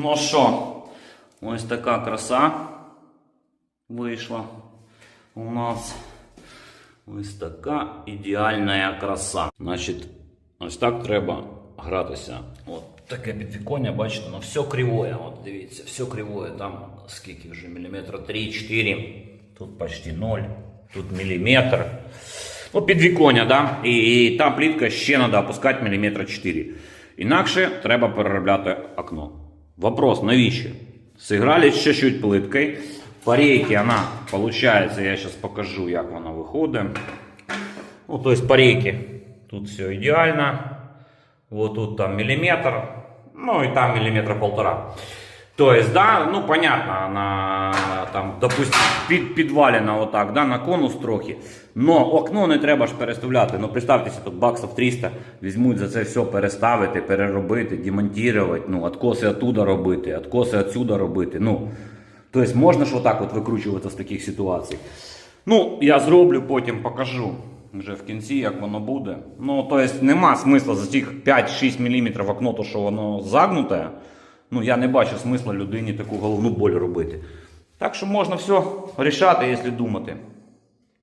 Ну що, ось така краса вийшла у нас. Ось така ідеальна краса. Значить, ось так треба гратися. От таке підвіконня, бачите, ну все кривое. От дивіться, все кривое. Там скільки вже міліметра 3-4. Тут почти 0, тут міліметр. Ну, підвіконня, да? І, і та плітка ще треба опускати міліметра 4. Інакше треба переробляти окно. Вопрос, навіщо? Сыграли чуть-чуть плиткою. По рейке она получается, я сейчас покажу, як вона виходить. Ну, то есть по рейке тут все идеально. Вот тут там миллиметр, ну и там миллиметра полтора. То есть, да, ну понятно, она там, допустим, під, підвалена отак, да, на конус трохи. Но окно не треба ж переставляти. Ну представтеся, тут баксів 300 візьмуть за це все переставити, переробити, демонтувати, ну, откоси оттуда робити, откоси отсюда робити. Ну, тобто можна ж отак от викручуватися з таких ситуацій. Ну, я зроблю, потім покажу вже в кінці, як воно буде. Ну, тобто нема смисла за цих 5-6 мм окно, то що воно загнуте. Ну, я не бачу смисла людині таку головну боль робити. Так що можна все рішати, якщо думати.